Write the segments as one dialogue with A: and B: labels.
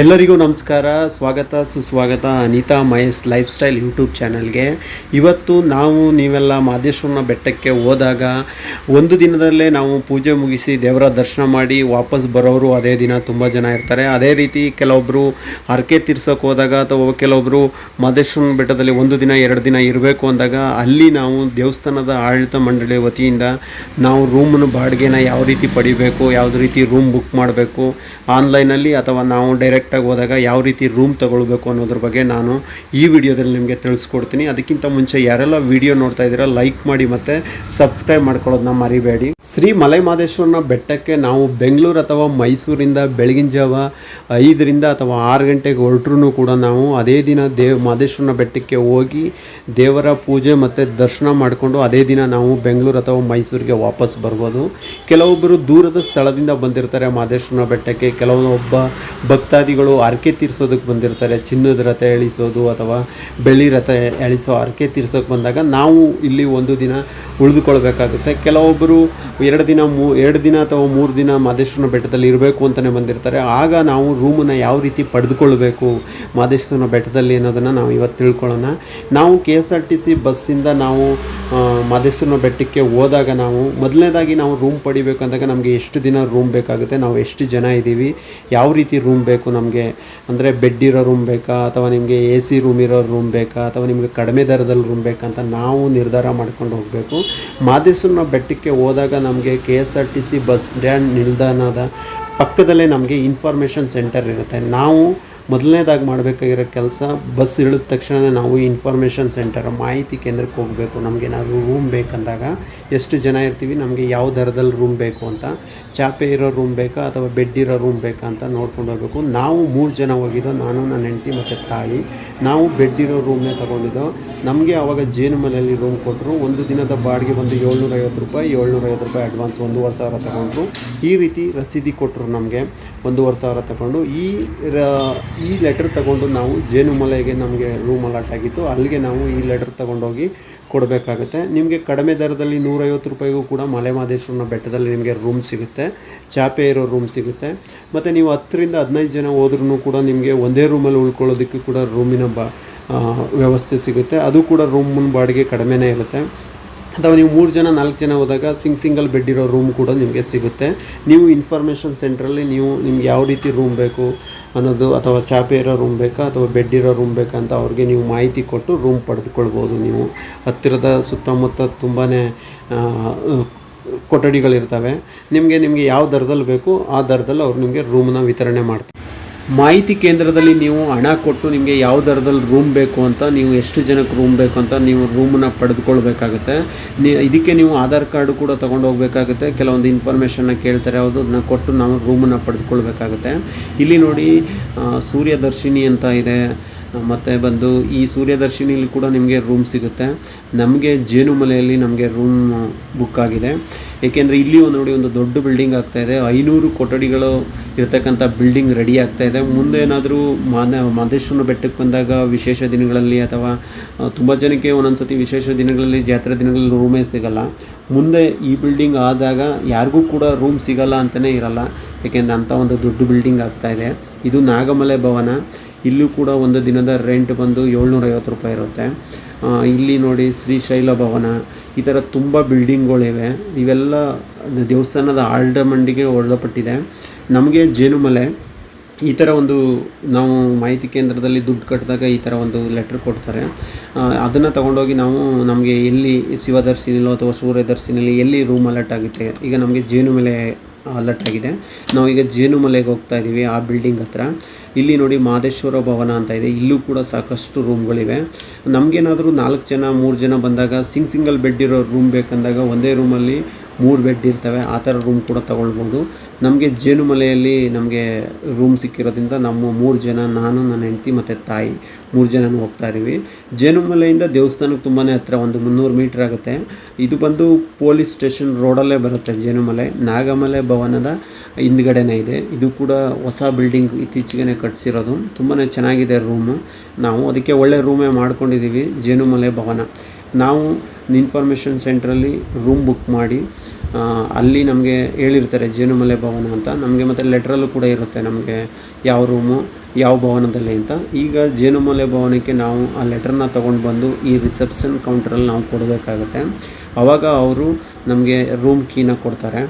A: ಎಲ್ಲರಿಗೂ ನಮಸ್ಕಾರ. ಸ್ವಾಗತ, ಸುಸ್ವಾಗತ Anita Mahesh lifestyle YouTube ಚಾನಲ್ಗೆ ಇವತ್ತು ನಾವು ನೀವೆಲ್ಲ ಮಾದೇಶ್ವರನ ಬೆಟ್ಟಕ್ಕೆ ಹೋದಾಗ ಒಂದು ದಿನದಲ್ಲೇ ನಾವು ಪೂಜೆ ಮುಗಿಸಿ ದೇವರ ದರ್ಶನ ಮಾಡಿ ವಾಪಸ್ ಬರೋರು ಅದೇ ದಿನ ತುಂಬ ಜನ ಇರ್ತಾರೆ. ಅದೇ ರೀತಿ ಕೆಲವೊಬ್ಬರು ಹರಕೆ ತೀರ್ಸೋಕೆ ಹೋದಾಗ ಅಥವಾ ಕೆಲವೊಬ್ಬರು ಮಾದೇಶ್ವರನ ಬೆಟ್ಟದಲ್ಲಿ ಒಂದು ದಿನ, ಎರಡು ದಿನ ಇರಬೇಕು ಅಂದಾಗ ಅಲ್ಲಿ ನಾವು ದೇವಸ್ಥಾನದ ಆಡಳಿತ ಮಂಡಳಿ ವತಿಯಿಂದ ನಾವು ರೂಮನ್ನು ಬಾಡಿಗೆನ ಯಾವ ರೀತಿ ಪಡಿಬೇಕು, ಯಾವ್ದು ರೀತಿ ರೂಮ್ ಬುಕ್ ಮಾಡಬೇಕು ಆನ್ಲೈನಲ್ಲಿ ಅಥವಾ ನಾವು ಡೈರೆಕ್ಟಾಗಿ ಹೋದಾಗ ಯಾವ ರೀತಿ ರೂಮ್ ತಗೊಳ್ಬೇಕು ಅನ್ನೋದ್ರ ಬಗ್ಗೆ ನಾನು ಈ ವಿಡಿಯೋದಲ್ಲಿ ನಿಮಗೆ ತಿಳಿಸ್ಕೊಡ್ತೀನಿ. ಅದಕ್ಕಿಂತ ಮುಂಚೆ ಯಾರೆಲ್ಲ ವಿಡಿಯೋ ನೋಡ್ತಾ ಇದ್ದೀರಾ ಲೈಕ್ ಮಾಡಿ ಮತ್ತು ಸಬ್ಸ್ಕ್ರೈಬ್ ಮಾಡ್ಕೊಳ್ಳೋದನ್ನ ಮರಿಬೇಡಿ. ಶ್ರೀ ಮಲೆಮಹದೇಶ್ವರನ ಬೆಟ್ಟಕ್ಕೆ ನಾವು ಬೆಂಗಳೂರು ಅಥವಾ ಮೈಸೂರಿಂದ, ಬೆಳಗಿನ ಜಾವ ಐದರಿಂದ ಅಥವಾ ಆರು ಗಂಟೆಗೆ ಹೊರಟ್ರೂ ಕೂಡ ನಾವು ಅದೇ ದಿನ ದೇವ್, ಮಹದೇಶ್ವರನ ಬೆಟ್ಟಕ್ಕೆ ಹೋಗಿ ದೇವರ ಪೂಜೆ ಮತ್ತು ದರ್ಶನ ಮಾಡಿಕೊಂಡು ಅದೇ ದಿನ ನಾವು ಬೆಂಗಳೂರು ಅಥವಾ ಮೈಸೂರಿಗೆ ವಾಪಸ್ ಬರ್ಬೋದು. ಕೆಲವೊಬ್ಬರು ದೂರದ ಸ್ಥಳದಿಂದ ಬಂದಿರ್ತಾರೆ ಮಹದೇಶ್ವರನ ಬೆಟ್ಟಕ್ಕೆ, ಕೆಲವೊಬ್ಬ ಭಕ್ತಾದಿಗಳು ಹರಕೆ ತೀರಿಸೋದಕ್ಕೆ ಬಂದಿರ್ತಾರೆ. ಚಿನ್ನದ ರಥ ಎಳಿಸೋದು ಅಥವಾ ಬೆಳ್ಳಿ ರಥ ಎಳಿಸೋ ಹರಕೆ ತೀರ್ಸೋಕೆ ಬಂದಾಗ ನಾವು ಇಲ್ಲಿ ಒಂದು ದಿನ ಉಳಿದುಕೊಳ್ಬೇಕಾಗುತ್ತೆ ಕೆಲವೊಬ್ಬರು ಎರಡು ದಿನ ಮೂ, ಎರಡು ದಿನ ಅಥವಾ ಮೂರು ದಿನ ಮಾದೇಶ್ವರನ ಬೆಟ್ಟದಲ್ಲಿ ಇರಬೇಕು ಅಂತಲೇ ಬಂದಿರ್ತಾರೆ. ಆಗ ನಾವು ರೂಮನ್ನು ಯಾವ ರೀತಿ ಪಡೆದುಕೊಳ್ಬೇಕು ಮಾದೇಶ್ವರನ ಬೆಟ್ಟದಲ್ಲಿ ಅನ್ನೋದನ್ನು ನಾವು ಇವತ್ತು ತಿಳ್ಕೊಳ್ಳೋಣ. ನಾವು K S R T C ಬಸ್ಸಿಂದ ನಾವು ಮಾದೇಶ್ವರನ ಬೆಟ್ಟಕ್ಕೆ ಹೋದಾಗ ನಾವು, ಮೊದಲನೇದಾಗಿ ನಾವು ರೂಮ್ ಪಡಿಬೇಕಂದಾಗ ನಮಗೆ ಎಷ್ಟು ದಿನ ರೂಮ್ ಬೇಕಾಗುತ್ತೆ. ನಾವು ಎಷ್ಟು ಜನ ಇದ್ದೀವಿ, ಯಾವ ರೀತಿ ರೂಮ್ ಬೇಕು ನಮಗೆ. ಅಂದರೆ ಬೆಡ್ ಇರೋ ರೂಮ್ ಬೇಕಾ, ಅಥವಾ ನಿಮಗೆ ಎ ಸಿ ರೂಮ್ ಇರೋ ರೂಮ್ ಬೇಕಾ, ಅಥವಾ ನಿಮಗೆ ಕಡಿಮೆ ದರದಲ್ಲಿ ರೂಮ್ ಬೇಕಂತ ನಾವು ನಿರ್ಧಾರ ಮಾಡ್ಕೊಂಡು ಹೋಗಬೇಕು. ಮಹದೇಶ್ವರನ ಬೆಟ್ಟಕ್ಕೆ ಹೋದಾಗ ನಮಗೆ K S R T C bus stand ನಿಲ್ದಾಣದ ಪಕ್ಕದಲ್ಲೇ ನಮಗೆ ಇನ್ಫಾರ್ಮೇಷನ್ ಸೆಂಟರ್ ಇರುತ್ತೆ. ನಾವು ಮೊದಲನೇದಾಗಿ ಮಾಡಬೇಕಾಗಿರೋ ಕೆಲಸ ಬಸ್ ಇಳಿದ ತಕ್ಷಣ ನಾವು ಇನ್ಫಾರ್ಮೇಷನ್ ಸೆಂಟರ್ ಮಾಹಿತಿ ಕೇಂದ್ರಕ್ಕೆ ಹೋಗಬೇಕು. ನಮಗೆ ಏನಾದರೂ ರೂಮ್ ಬೇಕಂದಾಗ ಎಷ್ಟು ಜನ ಇರ್ತೀವಿ, ನಮಗೆ ಯಾವ ದರದಲ್ಲಿ ರೂಮ್ ಬೇಕು ಅಂತ, ಚಾಪೆ ಇರೋ ರೂಮ್ ಬೇಕಾ ಅಥವಾ ಬೆಡ್ ಇರೋ ರೂಮ್ ಬೇಕಾ ಅಂತ ನೋಡ್ಕೊಂಡು ಹೋಗಬೇಕು. ನಾವು ಮೂರು ಜನ ಹೋಗಿದ್ದೋ, ನಾನು, ನನ್ನ ಹೆಂಡತಿ ಮತ್ತು ತಾಯಿ. ನಾವು ಬೆಡ್ ಇರೋ ರೂಮ್ನೇ ತೊಗೊಂಡಿದ್ದೋ, ನಮಗೆ ಆವಾಗ ಜೇನುಮಲೆಯಲ್ಲಿ ರೂಮ್ ಕೊಟ್ಟರು ಒಂದು ದಿನದ ಬಾಡಿಗೆ ಬಂದು ಏಳ್ನೂರೈವತ್ತು ರೂಪಾಯಿ ಏಳ್ನೂರೈವತ್ತು ರೂಪಾಯಿ ಅಡ್ವಾನ್ಸ್ ಒಂದೂವರೆ ಸಾವಿರ ತಗೊಂಡ್ರು. ಈ ರೀತಿ ರಸೀದಿ ಕೊಟ್ಟರು ನಮಗೆ, ಒಂದೂವರೆ ಸಾವಿರ ತಗೊಂಡು. ಈ ರ- ಈ ಲೆಟರ್ ತಗೊಂಡು ನಾವು ಜೇನುಮಲೆಗೆ ನಮಗೆ ರೂಮ್ ಅಲಾಟ್ ಆಗಿತ್ತು. ಅಲ್ಲಿಗೆ ನಾವು ಈ ಲೆಟರ್ ತಗೊಂಡೋಗಿ ಕೊಡಬೇಕಾಗುತ್ತೆ. ನಿಮಗೆ ಕಡಿಮೆ ದರದಲ್ಲಿ ನೂರೈವತ್ತು ರೂಪಾಯಿಗೂ ಕೂಡ ಮಲೆ ಮಹದೇಶ್ವರನ ಬೆಟ್ಟದಲ್ಲಿ ನಿಮಗೆ ರೂಮ್ ಸಿಗುತ್ತೆ. ಚಾಪೆ ಇರೋ ರೂಮ್ ಸಿಗುತ್ತೆ. ಮತ್ತು ನೀವು ಹತ್ತರಿಂದ ಹದಿನೈದು ಜನ ಹೋದ್ರೂ ಕೂಡ ನಿಮಗೆ ಒಂದೇ ರೂಮಲ್ಲಿ ಉಳ್ಕೊಳ್ಳೋದಕ್ಕೆ ಕೂಡ ರೂಮಿನ ಬ ವ್ಯವಸ್ಥೆ ಸಿಗುತ್ತೆ. ಅದು ಕೂಡ ರೂಮಿನ ಬಾಡಿಗೆ ಕಡಿಮೆನೇ ಇರುತ್ತೆ. ಅಥವಾ ನೀವು ಮೂರು ಜನ, ನಾಲ್ಕು ಜನ ಹೋದಾಗ ಸಿಂಗ್ ಸಿಂಗಲ್ ಬೆಡ್ ಇರೋ ರೂಮ್ ಕೂಡ ನಿಮಗೆ ಸಿಗುತ್ತೆ. ನೀವು ಇನ್ಫಾರ್ಮೇಷನ್ ಸೆಂಟ್ರಲ್ಲಿ ನೀವು ನಿಮ್ಗೆ ಯಾವ ರೀತಿ ರೂಮ್ ಬೇಕು ಅನ್ನೋದು ಅಥವಾ ಚಾಪೆ ಇರೋ ರೂಮ್ ಬೇಕಾ ಅಥವಾ ಬೆಡ್ ಇರೋ ರೂಮ್ ಬೇಕಾ ಅಂತ ಅವ್ರಿಗೆ ನೀವು ಮಾಹಿತಿ ಕೊಟ್ಟು ರೂಮ್ ಪಡೆದುಕೊಳ್ಬೋದು ನೀವು. ಹತ್ತಿರದ ಸುತ್ತಮುತ್ತ ತುಂಬಾ ಕೊಠಡಿಗಳಿರ್ತವೆ. ನಿಮಗೆ ನಿಮಗೆ ಯಾವ ದರದಲ್ಲಿ ಬೇಕು ಆ ದರದಲ್ಲಿ ಅವ್ರು ನಿಮಗೆ ರೂಮನ್ನ ವಿತರಣೆ ಮಾಡ್ತಾರೆ. ಮಾಹಿತಿ ಕೇಂದ್ರದಲ್ಲಿ ನೀವು ಹಣ ಕೊಟ್ಟು ನಿಮಗೆ ಯಾವ ದರದಲ್ಲಿ ರೂಮ್ ಬೇಕು ಅಂತ, ನೀವು ಎಷ್ಟು ಜನಕ್ಕೆ ರೂಮ್ ಬೇಕು ಅಂತ ನೀವು ರೂಮನ್ನ ಪಡೆದುಕೊಳ್ಬೇಕಾಗುತ್ತೆ. ನೀ, ಇದಕ್ಕೆ ನೀವು ಆಧಾರ್ ಕಾರ್ಡು ಕೂಡ ತೊಗೊಂಡು ಹೋಗಬೇಕಾಗುತ್ತೆ. ಕೆಲವೊಂದು ಇನ್ಫಾರ್ಮೇಷನ್ನ ಕೇಳ್ತಾರೆ ಅದು ಅದನ್ನ ಕೊಟ್ಟು ನಾವು ರೂಮನ್ನು ಪಡೆದುಕೊಳ್ಬೇಕಾಗುತ್ತೆ. ಇಲ್ಲಿ ನೋಡಿ ಸೂರ್ಯದರ್ಶಿನಿ ಅಂತ ಇದೆ. ಮತ್ತು ಬಂದು ಈ ಸೂರ್ಯದರ್ಶಿನಿಲಿ ಕೂಡ ನಿಮಗೆ ರೂಮ್ ಸಿಗುತ್ತೆ. ನಮಗೆ ಜೇನುಮಲೆಯಲ್ಲಿ ನಮಗೆ ರೂಮ್ ಬುಕ್ ಆಗಿದೆ. ಏಕೆಂದರೆ ಇಲ್ಲಿ ಒಂದು ನೋಡಿ, ಒಂದು ದೊಡ್ಡ ಬಿಲ್ಡಿಂಗ್ ಆಗ್ತಾ ಇದೆ. ಐನೂರು ಕೊಠಡಿಗಳು ಇರತಕ್ಕಂಥ ಬಿಲ್ಡಿಂಗ್ ರೆಡಿ ಆಗ್ತಾ ಇದೆ. ಮುಂದೆ ಏನಾದರೂ ಮಾನ, ಮಾದೇಶ್ವರನ ಬೆಟ್ಟಕ್ಕೆ ಬಂದಾಗ ವಿಶೇಷ ದಿನಗಳಲ್ಲಿ ಅಥವಾ ತುಂಬ ಜನಕ್ಕೆ ಒಂದೊಂದು ಸತಿ ವಿಶೇಷ ದಿನಗಳಲ್ಲಿ, ಜಾತ್ರೆ ದಿನಗಳಲ್ಲಿ ರೂಮೇ ಸಿಗಲ್ಲ. ಮುಂದೆ ಈ ಬಿಲ್ಡಿಂಗ್ ಆದಾಗ ಯಾರಿಗೂ ಕೂಡ ರೂಮ್ ಸಿಗಲ್ಲ ಅಂತಲೇ ಇರಲ್ಲ. ಏಕೆಂದರೆ ಅಂಥ ಒಂದು ದೊಡ್ಡ ಬಿಲ್ಡಿಂಗ್ ಆಗ್ತಾ ಇದೆ. ಇದು ನಾಗಮಲೆ ಭವನ. ಇಲ್ಲೂ ಕೂಡ ಒಂದು ದಿನದ ರೆಂಟ್ ಬಂದು ಏಳ್ನೂರೈವತ್ತು ರೂಪಾಯಿ ಇರುತ್ತೆ. ಇಲ್ಲಿ ನೋಡಿ ಶ್ರೀಶೈಲ ಭವನ, ಈ ಥರ ತುಂಬ ಬಿಲ್ಡಿಂಗ್ಗಳಿವೆ ಇವೆಲ್ಲ ದೇವಸ್ಥಾನದ ಆಲ್ಡಮಂಡಿಗೆ ಒಳಪಟ್ಟಿದೆ. ನಮಗೆ ಜೇನುಮಲೆ, ಈ ಥರ ಒಂದು ನಾವು ಮಾಹಿತಿ ಕೇಂದ್ರದಲ್ಲಿ ದುಡ್ಡು ಕಟ್ಟಿದಾಗ ಈ ಥರ ಒಂದು ಲೆಟ್ರ್ ಕೊಡ್ತಾರೆ. ಅದನ್ನು ತೊಗೊಂಡೋಗಿ ನಾವು ನಮಗೆ ಎಲ್ಲಿ ಶಿವದರ್ಶಿನಿಲೋ ಅಥವಾ ಸೂರ್ಯದರ್ಶಿನಲ್ಲಿ ಎಲ್ಲಿ ರೂಮ್ ಅಲರ್ಟ್ ಆಗುತ್ತೆ, ಈಗ ನಮಗೆ ಜೇನುಮಲೆ ಅಲರ್ಟ್ ಆಗಿದೆ. ನಾವು ಈಗ ಜೇನುಮಲೆಗೆ ಹೋಗ್ತಾ ಇದ್ದೀವಿ ಆ ಬಿಲ್ಡಿಂಗ್ ಹತ್ರ. ಇಲ್ಲಿ ನೋಡಿ ಮಾದೇಶ್ವರ ಭವನ ಅಂತ ಇದೆ. ಇಲ್ಲೂ ಕೂಡ ಸಾಕಷ್ಟು ರೂಮ್ಗಳಿವೆ ನಮಗೇನಾದರೂ ನಾಲ್ಕು ಜನ, ಮೂರು ಜನ ಬಂದಾಗ ಸಿಂಗ್ ಸಿಂಗಲ್ ಬೆಡ್ ಇರೋ ರೂಮ್ ಬೇಕಂದಾಗ, ಒಂದೇ ರೂಮಲ್ಲಿ ಮೂರು ಬೆಡ್ ಇರ್ತವೆ, ಆ ಥರ ರೂಮ್ ಕೂಡ ತೊಗೊಳ್ಬೋದು. ನಮಗೆ ಜೇನುಮಲೆಯಲ್ಲಿ ನಮಗೆ ರೂಮ್ ಸಿಕ್ಕಿರೋದ್ರಿಂದ ನಮ್ಮ ಮೂರು ಜನ, ನಾನು, ನನ್ನ ಹೆಂಡತಿ ಮತ್ತು ತಾಯಿ ಮೂರು ಜನನೂ ಹೋಗ್ತಾ ಇದ್ದೀವಿ. ಜೇನುಮಲೆಯಿಂದ ದೇವಸ್ಥಾನಕ್ಕೆ ತುಂಬಾ ಹತ್ರ ಒಂದು ಮುನ್ನೂರು ಮೀಟ್ರ್ ಆಗುತ್ತೆ. ಇದು ಬಂದು ಪೊಲೀಸ್ ಸ್ಟೇಷನ್ ರೋಡಲ್ಲೇ ಬರುತ್ತೆ ಜೇನುಮಲೆ. ನಾಗಮಲೆ ಭವನದ ಹಿಂದ್ಗಡೆನೇ ಇದೆ. ಇದು ಕೂಡ ಹೊಸ ಬಿಲ್ಡಿಂಗ್ ಇತ್ತೀಚೆಗೆ ಕಟ್ಸಿರೋದು. ತುಂಬಾ ಚೆನ್ನಾಗಿದೆ ರೂಮು ನಾವು ಅದಕ್ಕೆ ಒಳ್ಳೆ ರೂಮೇ ಮಾಡ್ಕೊಂಡಿದ್ದೀವಿ ಜೇನುಮಲೆ ಭವನ. ನಾವು ಇನ್ಫಾರ್ಮೇಷನ್ ಸೆಂಟ್ರಲ್ಲಿ ರೂಮ್ ಬುಕ್ ಮಾಡಿ ಅಲ್ಲಿ ನಮಗೆ ಹೇಳಿರ್ತಾರೆ ಜೇನುಮಲೆ ಭವನ ಅಂತ. ನಮಗೆ ಮತ್ತು ಲೆಟ್ರಲ್ಲೂ ಕೂಡ ಇರುತ್ತೆ ನಮಗೆ ಯಾವ ರೂಮು, ಯಾವ ಭವನದಲ್ಲಿ ಅಂತ. ಈಗ ಜೇನುಮಲೆ ಭವನಕ್ಕೆ ನಾವು ಆ ಲೆಟ್ರನ್ನ ತೊಗೊಂಡು ಬಂದು ಈ ರಿಸೆಪ್ಷನ್ ಕೌಂಟ್ರಲ್ಲಿ ನಾವು ಕೊಡಬೇಕಾಗುತ್ತೆ. ಆವಾಗ ಅವರು ನಮಗೆ ರೂಮ್ ಕೀನ ಕೊಡ್ತಾರೆ.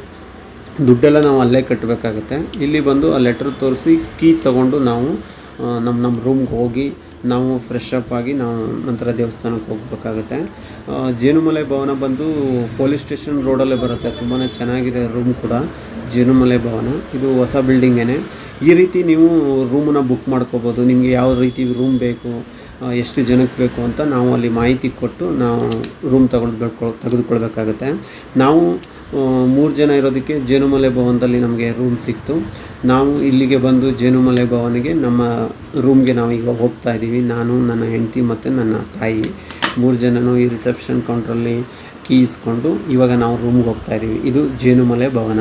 A: ದುಡ್ಡೆಲ್ಲ ನಾವು ಅಲ್ಲೇ ಕಟ್ಟಬೇಕಾಗತ್ತೆ ಇಲ್ಲಿ ಬಂದು ಆ ಲೆಟ್ರ್ ತೋರಿಸಿ ಕೀ ತೊಗೊಂಡು ನಾವು ನಮ್ಮ ನಮ್ಮ ರೂಮ್ಗೆ ಹೋಗಿ ನಾವು ಫ್ರೆಶ್ ಅಪ್ ಆಗಿ ನಾವು ನಂತರ ದೇವಸ್ಥಾನಕ್ಕೆ ಹೋಗಬೇಕಾಗುತ್ತೆ. ಜೇನುಮಲೆ ಭವನ ಬಂದು ಪೊಲೀಸ್ ಸ್ಟೇಷನ್ ರೋಡಲ್ಲೇ ಬರುತ್ತೆ. ತುಂಬಾ ಚೆನ್ನಾಗಿದೆ ರೂಮ್ ಕೂಡ, ಜೇನುಮಲೆ ಭವನ. ಇದು ಹೊಸ ಬಿಲ್ಡಿಂಗೇನೆ ಈ ರೀತಿ ನೀವು ರೂಮನ್ನ ಬುಕ್ ಮಾಡ್ಕೋಬೋದು. ನಿಮಗೆ ಯಾವ ರೀತಿ ರೂಮ್ ಬೇಕು ಎಷ್ಟು ಜನಕ್ಕೆ ಬೇಕು ಅಂತ ನಾವು ಅಲ್ಲಿ ಮಾಹಿತಿ ಕೊಟ್ಟು ನಾವು ರೂಮ್ ತಗೊಂಡು ತೆಗೆದುಕೊಳ್ಬೇಕಾಗುತ್ತೆ. ನಾವು ಮೂರು ಜನ ಇರೋದಕ್ಕೆ ಜೇನುಮಲೆ ಭವನದಲ್ಲಿ ನಮಗೆ ರೂಮ್ ಸಿಕ್ತು. ನಾವು ಇಲ್ಲಿಗೆ ಬಂದು ಜೇನುಮಲೆ ಭವನಿಗೆ ನಮ್ಮ ರೂಮ್ಗೆ ನಾವು ಈಗ ಹೋಗ್ತಾ ಇದ್ದೀವಿ. ನಾನು, ನನ್ನ ಹೆಂಡತಿ ಮತ್ತು ನನ್ನ ತಾಯಿ ಮೂರು ಜನನು ಈ ರಿಸೆಪ್ಷನ್ ಕೌಂಟ್ರಲ್ಲಿ ಕೀ ಇಸ್ಕೊಂಡು ಇವಾಗ ನಾವು ರೂಮ್ಗೆ ಹೋಗ್ತಾ ಇದ್ದೀವಿ. ಇದು ಜೇನುಮಲೆ ಭವನ.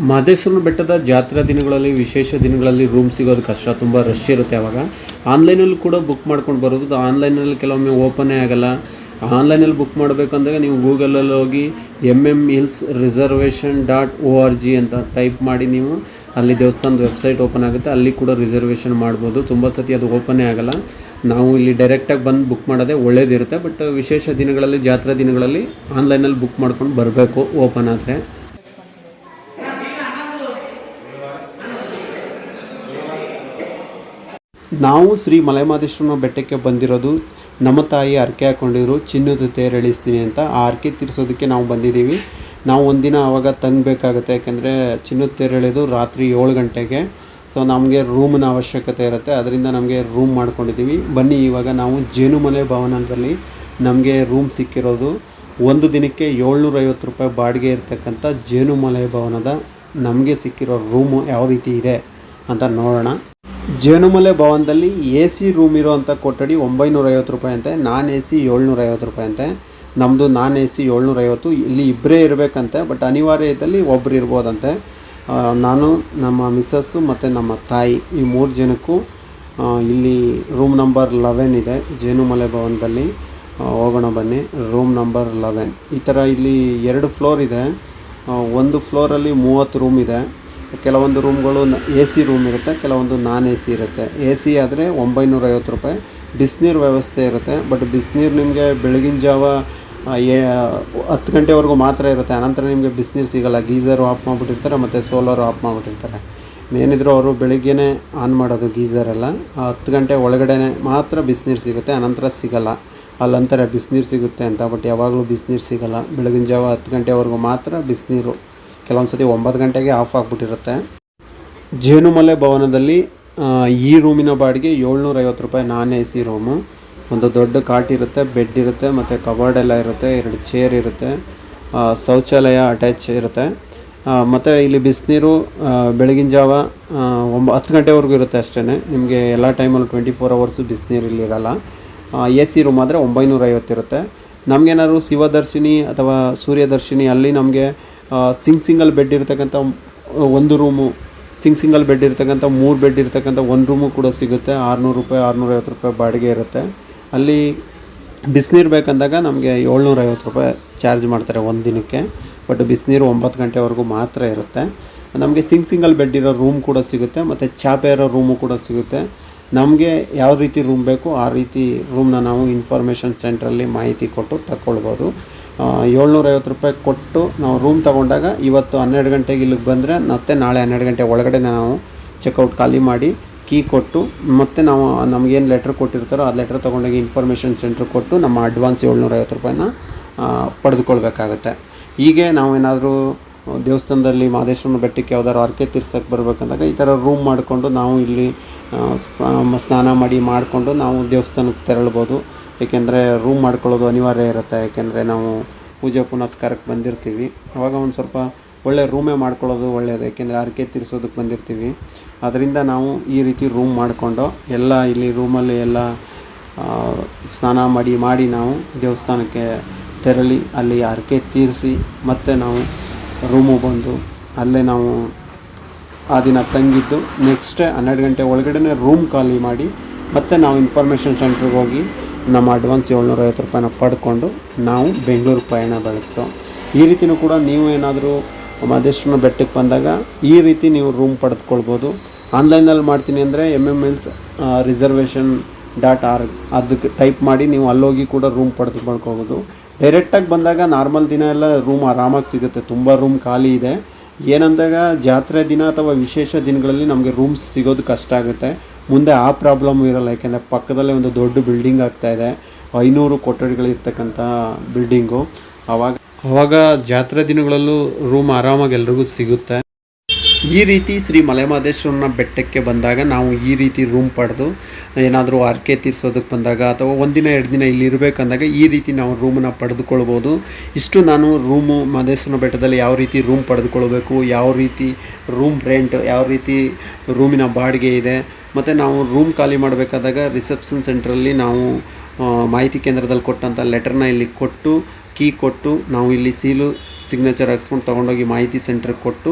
A: ಮಹದೇಶ್ವರನ ಬೆಟ್ಟದ ಜಾತ್ರಾ ದಿನಗಳಲ್ಲಿ, ವಿಶೇಷ ದಿನಗಳಲ್ಲಿ ರೂಮ್ ಸಿಗೋದು ಕಷ್ಟ. ತುಂಬ ರಶ್ ಇರುತ್ತೆ ಅವಾಗ. ಆನ್ಲೈನಲ್ಲಿ ಕೂಡ ಬುಕ್ ಮಾಡ್ಕೊಂಡು ಬರೋದು. ಆನ್ಲೈನಲ್ಲಿ ಕೆಲವೊಮ್ಮೆ ಓಪನೇ ಆಗಲ್ಲ. ಆನ್ಲೈನಲ್ಲಿ ಬುಕ್ ಮಾಡಬೇಕಂದ್ರೆ ನೀವು ಗೂಗಲಲ್ಲಿ ಹೋಗಿ M M hills reservation dot O R G ಅಂತ ಟೈಪ್ ಮಾಡಿ ನೀವು ಅಲ್ಲಿ ದೇವಸ್ಥಾನದ ವೆಬ್ಸೈಟ್ ಓಪನ್ ಆಗುತ್ತೆ. ಅಲ್ಲಿ ಕೂಡ ರಿಸರ್ವೇಷನ್ ಮಾಡ್ಬೋದು. ತುಂಬ ಸತಿ ಅದು ಓಪನೇ ಆಗಲ್ಲ. ನಾವು ಇಲ್ಲಿ ಡೈರೆಕ್ಟಾಗಿ ಬಂದು ಬುಕ್ ಮಾಡೋದೇ ಒಳ್ಳೇದಿರುತ್ತೆ. ಬಟ್ ವಿಶೇಷ ದಿನಗಳಲ್ಲಿ, ಜಾತ್ರಾ ದಿನಗಳಲ್ಲಿ ಆನ್ಲೈನಲ್ಲಿ ಬುಕ್ ಮಾಡ್ಕೊಂಡು ಬರಬೇಕು ಓಪನ್ ಆದರೆ. ನಾವು ಶ್ರೀ ಮಲೆಮಾದೇಶ್ವರನ ಬೆಟ್ಟಕ್ಕೆ ಬಂದಿರೋದು ನಮ್ಮ ತಾಯಿ ಹರಕೆ ಹಾಕೊಂಡಿದ್ರು, ಚಿನ್ನದ ತೇರು ಎಳಿಸ್ತೀನಿ ಅಂತ ಆ ಹರಕೆ ತೀರಿಸೋದಕ್ಕೆ ನಾವು ಬಂದಿದ್ದೀವಿ. ನಾವು ಒಂದಿನ ಆವಾಗ ತಂಗಬೇಕಾಗತ್ತೆ ಯಾಕೆಂದರೆ ಚಿನ್ನದ ತೇರು ಎಳೆದು ರಾತ್ರಿ ಏಳು ಗಂಟೆಗೆ. ಸೊ ನಮಗೆ ರೂಮಿನ ಅವಶ್ಯಕತೆ ಇರುತ್ತೆ, ಅದರಿಂದ ನಮಗೆ ರೂಮ್ ಮಾಡ್ಕೊಂಡಿದ್ದೀವಿ. ಬನ್ನಿ, ಇವಾಗ ನಾವು ಜೇನುಮಲೆ ಭವನದಲ್ಲಿ ನಮಗೆ ರೂಮ್ ಸಿಕ್ಕಿರೋದು. ಒಂದು ದಿನಕ್ಕೆ ಏಳ್ನೂರೈವತ್ತು ರೂಪಾಯಿ ಬಾಡಿಗೆ ಇರ್ತಕ್ಕಂಥ ಜೇನುಮಲೆ ಭವನದ ನಮಗೆ ಸಿಕ್ಕಿರೋ ರೂಮು ಯಾವ ರೀತಿ ಇದೆ ಅಂತ ನೋಡೋಣ. ಜೇನುಮಲೆ ಭವನದಲ್ಲಿ ಎ ಸಿ ರೂಮ್ ಇರೋವಂಥ ಕೊಠಡಿ ಒಂಬೈನೂರ ಐವತ್ತು ರೂಪಾಯಿ ಅಂತೆ, ನಾನ್ ಎ ಸಿ ಏಳ್ನೂರೈವತ್ತು ರೂಪಾಯಿ ಅಂತೆ. ನಮ್ಮದು ನಾನ್ ಎ ಸಿ ಏಳ್ನೂರೈವತ್ತು, ಇಲ್ಲಿ ಇಬ್ಬರೇ ಇರಬೇಕಂತೆ, ಬಟ್ ಅನಿವಾರ್ಯದಲ್ಲಿ ಒಬ್ಬರು ಇರ್ಬೋದಂತೆ. ನಾನು, ನಮ್ಮ ಮಿಸ್ಸಸ್ಸು ಮತ್ತು ನಮ್ಮ ತಾಯಿ, ಈ ಮೂರು ಜನಕ್ಕೂ ಇಲ್ಲಿ ರೂಮ್ ನಂಬರ್ ಲೆವೆನ್ ಇದೆ, ಜೇನುಮಲೆ ಭವನದಲ್ಲಿ. ಹೋಗೋಣ ಬನ್ನಿ, ರೂಮ್ ನಂಬರ್ ಲೆವೆನ್. ಈ ಥರ ಇಲ್ಲಿ ಎರಡು ಫ್ಲೋರ್ ಇದೆ. ಒಂದು ಫ್ಲೋರಲ್ಲಿ ಮೂವತ್ತು ರೂಮ್ ಇದೆ. ಕೆಲವೊಂದು ರೂಮ್ಗಳು ಎ ಸಿ ರೂಮ್ ಇರುತ್ತೆ, ಕೆಲವೊಂದು ನಾನ್ ಎ ಸಿ ಇರುತ್ತೆ. ಎ ಸಿ ಆದರೆ ಒಂಬೈನೂರ ಐವತ್ತು ರೂಪಾಯಿ. ಬಿಸಿನೀರು ವ್ಯವಸ್ಥೆ ಇರುತ್ತೆ, ಬಟ್ ಬಿಸಿನೀರು ನಿಮಗೆ ಬೆಳಗಿನ ಜಾವ ಏ ಹತ್ತು ಗಂಟೆವರೆಗೂ ಮಾತ್ರ ಇರುತ್ತೆ. ಅನಂತರ ನಿಮಗೆ ಬಿಸಿನೀರು ಸಿಗೋಲ್ಲ. ಗೀಝರು ಆಫ್ ಮಾಡಿಬಿಟ್ಟಿರ್ತಾರೆ, ಮತ್ತು ಸೋಲಾರು ಆಫ್ ಮಾಡಿಬಿಟ್ಟಿರ್ತಾರೆ. ಏನಿದ್ರು ಅವರು ಬೆಳಿಗ್ಗೆನೇ ಆನ್ ಮಾಡೋದು ಗೀಝರೆಲ್ಲ ಹತ್ತು ಗಂಟೆ ಒಳಗಡೆ ಮಾತ್ರ ಬಿಸಿನೀರು ಸಿಗುತ್ತೆ ಅನಂತರ ಸಿಗಲ್ಲ. ಅಲ್ಲಂತಾರೆ ಬಿಸಿನೀರು ಸಿಗುತ್ತೆ ಅಂತ, ಬಟ್ ಯಾವಾಗಲೂ ಬಿಸಿನೀರು ಸಿಗೋಲ್ಲ. ಬೆಳಗಿನ ಜಾವ ಹತ್ತು ಗಂಟೆವರೆಗೂ ಮಾತ್ರ ಬಿಸಿನೀರು ಕೆಲವೊಂದು ಸತಿ ಒಂಬತ್ತು ಗಂಟೆಗೆ ಆಫ್ ಆಗಿಬಿಟ್ಟಿರುತ್ತೆ. ಜೇನುಮಲೆ ಭವನದಲ್ಲಿ ಈ ರೂಮಿನ ಬಾಡಿಗೆ ಏಳ್ನೂರೈವತ್ತು ರೂಪಾಯಿ ನಾನ್ ಎ ಸಿ ರೂಮು. ಒಂದು ದೊಡ್ಡ ಕಾಟ್ ಇರುತ್ತೆ, ಬೆಡ್ ಇರುತ್ತೆ, ಮತ್ತು ಕಬರ್ಡ್ ಎಲ್ಲ ಇರುತ್ತೆ, ಎರಡು ಚೇರ್ ಇರುತ್ತೆ ಶೌಚಾಲಯ ಅಟ್ಯಾಚ್ ಇರುತ್ತೆ. ಮತ್ತು ಇಲ್ಲಿ ಬಿಸಿನೀರು ಬೆಳಗಿನ ಜಾವ ಒಂಬ, ಹತ್ತು ಗಂಟೆವರೆಗೂ ಇರುತ್ತೆ ಅಷ್ಟೇ ನಿಮಗೆ ಎಲ್ಲ ಟೈಮಲ್ಲೂ ಟ್ವೆಂಟಿ ಫೋರ್ ಅವರ್ಸು ಬಿಸಿನೀರು ಇಲ್ಲಿರಲ್ಲ ಎ ಸಿ ರೂಮ್ ಆದರೆ ಒಂಬೈನೂರ ಇರುತ್ತೆ. ನಮಗೇನಾದ್ರು ಶಿವದರ್ಶಿನಿ ಅಥವಾ ಸೂರ್ಯದರ್ಶಿನಿ, ಅಲ್ಲಿ ನಮಗೆ ಸಿಂಗ್ ಸಿಂಗಲ್ ಬೆಡ್ ಇರತಕ್ಕಂಥ ಒಂದು ರೂಮು, ಸಿಂಗ್ ಸಿಂಗಲ್ ಬೆಡ್ ಇರ್ತಕ್ಕಂಥ ಮೂರು ಬೆಡ್ ಇರ್ತಕ್ಕಂಥ ಒಂದು ರೂಮು ಕೂಡ ಸಿಗುತ್ತೆ. ಆರುನೂರು ರೂಪಾಯಿ, ಆರುನೂರೈವತ್ತು ರೂಪಾಯಿ ಬಾಡಿಗೆ ಇರುತ್ತೆ. ಅಲ್ಲಿ ಬಿಸಿನೀರು ಬೇಕಂದಾಗ ನಮಗೆ ಏಳ್ನೂರೈವತ್ತು ರೂಪಾಯಿ ಚಾರ್ಜ್ ಮಾಡ್ತಾರೆ ಒಂದು ದಿನಕ್ಕೆ. ಬಟ್ ಬಿಸಿನೀರು ಒಂಬತ್ತು ಗಂಟೆವರೆಗೂ ಮಾತ್ರ ಇರುತ್ತೆ. ನಮಗೆ ಸಿಂಗ್ ಸಿಂಗಲ್ ಬೆಡ್ ಇರೋ ರೂಮ್ ಕೂಡ ಸಿಗುತ್ತೆ, ಮತ್ತು ಚಾಪೆ ಇರೋ ರೂಮು ಕೂಡ ಸಿಗುತ್ತೆ. ನಮಗೆ ಯಾವ ರೀತಿ ರೂಮ್ ಬೇಕು ಆ ರೀತಿ ರೂಮ್ನ ನಾವು ಇನ್ಫಾರ್ಮೇಷನ್ ಸೆಂಟ್ರಲ್ಲಿ ಮಾಹಿತಿ ಕೊಟ್ಟು ತಗೊಳ್ಬೋದು ಏಳ್ನೂರೈವತ್ತು ರೂಪಾಯಿ ಕೊಟ್ಟು ನಾವು ರೂಮ್ ತೊಗೊಂಡಾಗ ಇವತ್ತು ಹನ್ನೆರಡು ಗಂಟೆಗೆ ಇಲ್ಲಿಗೆ ಬಂದರೆ ಮತ್ತೆ ನಾಳೆ ಹನ್ನೆರಡು ಗಂಟೆ ಒಳಗಡೆ ನಾವು ಚೆಕ್ಔಟ್ ಖಾಲಿ ಮಾಡಿ ಕೀ ಕೊಟ್ಟು ಮತ್ತೆ ನಾವು ನಮಗೇನು ಲೆಟ್ರ್ ಕೊಟ್ಟಿರ್ತಾರೋ ಆ ಲೆಟ್ರ್ ತೊಗೊಂಡೋಗಿ ಇನ್ಫಾರ್ಮೇಷನ್ ಸೆಂಟ್ರ್ ಕೊಟ್ಟು ನಮ್ಮ ಅಡ್ವಾನ್ಸ್ ಏಳ್ನೂರೈವತ್ತು ರೂಪಾಯಿನ ಪಡೆದುಕೊಳ್ಬೇಕಾಗುತ್ತೆ. ಹೀಗೆ ನಾವೇನಾದರೂ ದೇವಸ್ಥಾನದಲ್ಲಿ ಮಾದೇಶ್ವರನ ಬೆಟ್ಟಕ್ಕೆ ಯಾವ್ದಾದ್ರು ಹರಕೆ ತೀರ್ಸಕ್ಕೆ ಬರಬೇಕಂದಾಗ ಈ ಥರ ರೂಮ್ ಮಾಡಿಕೊಂಡು ನಾವು ಇಲ್ಲಿ ಸ್ನಾನ ಮಾಡಿ ಮಾಡಿಕೊಂಡು ನಾವು ದೇವಸ್ಥಾನಕ್ಕೆ ತೆರಳ್ಬೋದು. ಏಕೆಂದರೆ ರೂಮ್ ಮಾಡ್ಕೊಳ್ಳೋದು ಅನಿವಾರ್ಯ ಇರುತ್ತೆ, ಏಕೆಂದರೆ ನಾವು ಪೂಜೆ ಪುನಸ್ಕಾರಕ್ಕೆ ಬಂದಿರ್ತೀವಿ. ಆವಾಗ ಒಂದು ಸ್ವಲ್ಪ ಒಳ್ಳೆ ರೂಮೇ ಮಾಡ್ಕೊಳ್ಳೋದು ಒಳ್ಳೆಯದು ಏಕೆಂದರೆ ಹರಕೆ ತೀರಿಸೋದಕ್ಕೆ ಬಂದಿರ್ತೀವಿ. ಅದರಿಂದ ನಾವು ಈ ರೀತಿ ರೂಮ್ ಮಾಡಿಕೊಂಡು ಎಲ್ಲ ಇಲ್ಲಿ ರೂಮಲ್ಲಿ ಎಲ್ಲ ಸ್ನಾನ ಮಾಡಿ ಮಾಡಿ ನಾವು ದೇವಸ್ಥಾನಕ್ಕೆ ತೆರಳಿ ಅಲ್ಲಿ ಹರಕೆ ತೀರಿಸಿ ಮತ್ತೆ ನಾವು ರೂಮು ಬಂದು ಅಲ್ಲೇ ನಾವು ಆ ದಿನ ತಂಗಿದ್ದು ನೆಕ್ಸ್ಟ್ ಹನ್ನೆರಡು ಗಂಟೆ ಒಳಗಡೆ ರೂಮ್ ಖಾಲಿ ಮಾಡಿ ಮತ್ತೆ ನಾವು ಇನ್ಫಾರ್ಮೇಷನ್ ಸೆಂಟ್ರಿಗೆ ಹೋಗಿ ನಮ್ಮ ಅಡ್ವಾನ್ಸ್ ಏಳ್ನೂರೈವತ್ತು ರೂಪಾಯಿನ ಪಡ್ಕೊಂಡು ನಾವು ಬೆಂಗಳೂರು ಪಯಣ ಬೆಳೆಸ್ತೋ ಈ ರೀತಿಯೂ ಕೂಡ ನೀವು ಏನಾದರೂ ಮಾದೇಶ್ವರನ ಬೆಟ್ಟಕ್ಕೆ ಬಂದಾಗ ಈ ರೀತಿ ನೀವು ರೂಮ್ ಪಡೆದುಕೊಳ್ಬೋದು. ಆನ್ಲೈನಲ್ಲಿ ಮಾಡ್ತೀನಿ ಅಂದರೆ M M hills reservation dot R ಅದಕ್ಕೆ ಟೈಪ್ ಮಾಡಿ ನೀವು ಅಲ್ಲೋಗಿ ಕೂಡ ರೂಮ್ ಪಡೆದು ಮಾಡ್ಕೊಬೋದು ಡೈರೆಕ್ಟಾಗಿ ಬಂದಾಗ ನಾರ್ಮಲ್ ದಿನ ಎಲ್ಲ ರೂಮ್ ಆರಾಮಾಗಿ ಸಿಗುತ್ತೆ. ತುಂಬ ರೂಮ್ ಖಾಲಿ ಇದೆ. ಏನಂದಾಗ ಜಾತ್ರೆ ದಿನ ಅಥವಾ ವಿಶೇಷ ದಿನಗಳಲ್ಲಿ ನಮಗೆ ರೂಮ್ಸ್ ಸಿಗೋದು ಕಷ್ಟ ಆಗುತ್ತೆ. ಮುಂದೆ ಆ ಪ್ರಾಬ್ಲಮ್ ಇರಲ್ಲ. ಯಾಕೆಂದರೆ ಪಕ್ಕದಲ್ಲೇ ಒಂದು ದೊಡ್ಡ ಬಿಲ್ಡಿಂಗ್ ಆಗ್ತಾ ಇದೆ. ಐನೂರು ಕೊಠಡಿಗಳಿರ್ತಕ್ಕಂಥ ಬಿಲ್ಡಿಂಗು ಆವಾಗ ಆವಾಗ ಜಾತ್ರೆ ದಿನಗಳಲ್ಲೂ ರೂಮ್ ಆರಾಮಾಗಿ ಎಲ್ರಿಗೂ ಸಿಗುತ್ತೆ. ಈ ರೀತಿ ಶ್ರೀ ಮಲೆಮಹದೇಶ್ವರನ ಬೆಟ್ಟಕ್ಕೆ ಬಂದಾಗ ನಾವು ಈ ರೀತಿ ರೂಮ್ ಪಡೆದು ಏನಾದರೂ ಆರ್ಕೆ ತೀರ್ಸೋದಕ್ಕೆ ಬಂದಾಗ ಅಥವಾ ಒಂದಿನ, ಎರಡು ದಿನ ಇಲ್ಲಿ ಇರಬೇಕಂದಾಗ ಈ ರೀತಿ ನಾವು ರೂಮನ್ನು ಪಡೆದುಕೊಳ್ಬೋದು. ಇಷ್ಟು ನಾನು ರೂಮು ಮಹದೇಶ್ವರನ ಬೆಟ್ಟದಲ್ಲಿ ಯಾವ ರೀತಿ ರೂಮ್ ಪಡೆದುಕೊಳ್ಬೇಕು, ಯಾವ ರೀತಿ ರೂಮ್ ರೆಂಟ್ ಯಾವ ರೀತಿ ರೂಮಿನ ಬಾಡಿಗೆ ಇದೆ ಮತ್ತು ನಾವು ರೂಮ್ ಖಾಲಿ ಮಾಡಬೇಕಾದಾಗ ರಿಸೆಪ್ಷನ್ ಸೆಂಟ್ರಲ್ಲಿ ನಾವು ಮಾಹಿತಿ ಕೇಂದ್ರದಲ್ಲಿ ಕೊಟ್ಟಂಥ ಲೆಟರ್ನ ಇಲ್ಲಿ ಕೊಟ್ಟು ಕೀ ಕೊಟ್ಟು, ನಾವು ಇಲ್ಲಿ ಸೀಲು ಸಿಗ್ನೇಚರ್ ಹಾಕ್ಸ್ಕೊಂಡು ತೊಗೊಂಡೋಗಿ ಮಾಹಿತಿ ಸೆಂಟ್ರಿಗೆ ಕೊಟ್ಟು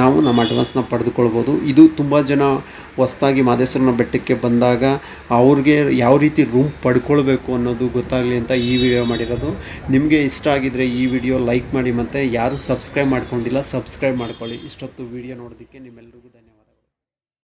A: ನಾವು ನಮ್ಮ ಅಡ್ವಾನ್ಸ್ನ ಪಡೆದುಕೊಳ್ಬೋದು. ಇದು ತುಂಬ ಜನ ಹೊಸ್ದಾಗಿ ಮಾದೇಶ್ವರನ ಬೆಟ್ಟಕ್ಕೆ ಬಂದಾಗ ಅವ್ರಿಗೆ ಯಾವ ರೀತಿ ರೂಮ್ ಪಡ್ಕೊಳ್ಬೇಕು ಅನ್ನೋದು ಗೊತ್ತಾಗಲಿ ಅಂತ ಈ ವಿಡಿಯೋ ಮಾಡಿರೋದು. ನಿಮಗೆ ಇಷ್ಟ ಆಗಿದರೆ ಈ ವಿಡಿಯೋ ಲೈಕ್ ಮಾಡಿ ಮತ್ತು ಯಾರು ಸಬ್ಸ್ಕ್ರೈಬ್ ಮಾಡ್ಕೊಂಡಿಲ್ಲ ಸಬ್ಸ್ಕ್ರೈಬ್ ಮಾಡ್ಕೊಳ್ಳಿ. ಇಷ್ಟೊತ್ತು ವಿಡಿಯೋ ನೋಡೋದಕ್ಕೆ ನಿಮ್ಮೆಲ್ಲರಿಗೂ ಧನ್ಯವಾದ.